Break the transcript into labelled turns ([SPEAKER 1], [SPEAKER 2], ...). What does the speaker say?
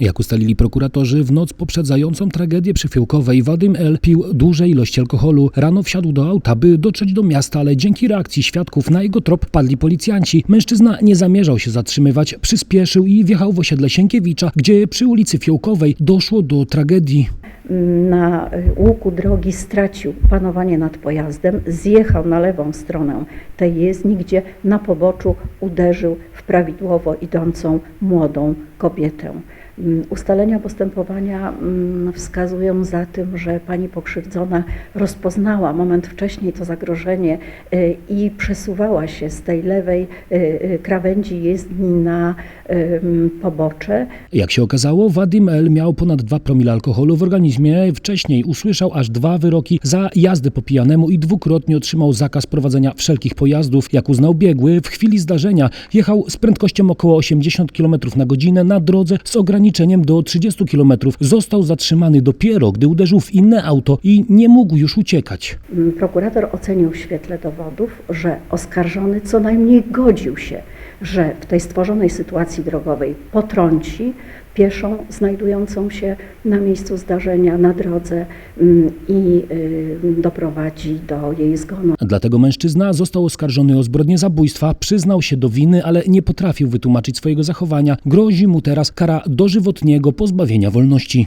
[SPEAKER 1] Jak ustalili prokuratorzy, w noc poprzedzającą tragedię przy Fiołkowej Wadim L. pił duże ilości alkoholu. Rano wsiadł do auta, by dotrzeć do miasta, ale dzięki reakcji świadków na jego trop padli policjanci. Mężczyzna nie zamierzał się zatrzymywać, przyspieszył i wjechał w osiedle Sienkiewicza, gdzie przy ulicy Fiołkowej doszło do tragedii.
[SPEAKER 2] na łuku drogi stracił panowanie nad pojazdem, zjechał na lewą stronę tej jezdni, gdzie na poboczu uderzył w prawidłowo idącą młodą kobietę. Mm, Ustalenia postępowania mm, wskazują za tym, że pani pokrzywdzona rozpoznała moment wcześniej to zagrożenie y, i przesuwała się z tej lewej y, y, krawędzi jezdni na pobocze.
[SPEAKER 1] Jak się okazało, Wadim L. miał ponad 2 promile alkoholu w organizmie. Wcześniej usłyszał aż dwa wyroki za jazdę po pijanemu i dwukrotnie otrzymał zakaz prowadzenia wszelkich pojazdów. Jak uznał biegły, w chwili zdarzenia jechał z prędkością około 80 km na godzinę na drodze z ograniczeniem do 30 km. Został zatrzymany dopiero, gdy uderzył w inne auto i nie mógł już uciekać.
[SPEAKER 2] Prokurator ocenił w świetle dowodów, że oskarżony co najmniej godził się, że w tej stworzonej sytuacji drogowej potrąci pieszą znajdującą się na miejscu zdarzenia na drodze mm, i y, doprowadzi do jej zgonu.
[SPEAKER 1] Dlatego mężczyzna został oskarżony o zbrodnię zabójstwa, przyznał się do winy, ale nie potrafił wytłumaczyć swojego zachowania. Grozi mu teraz kara dożywotniego pozbawienia wolności.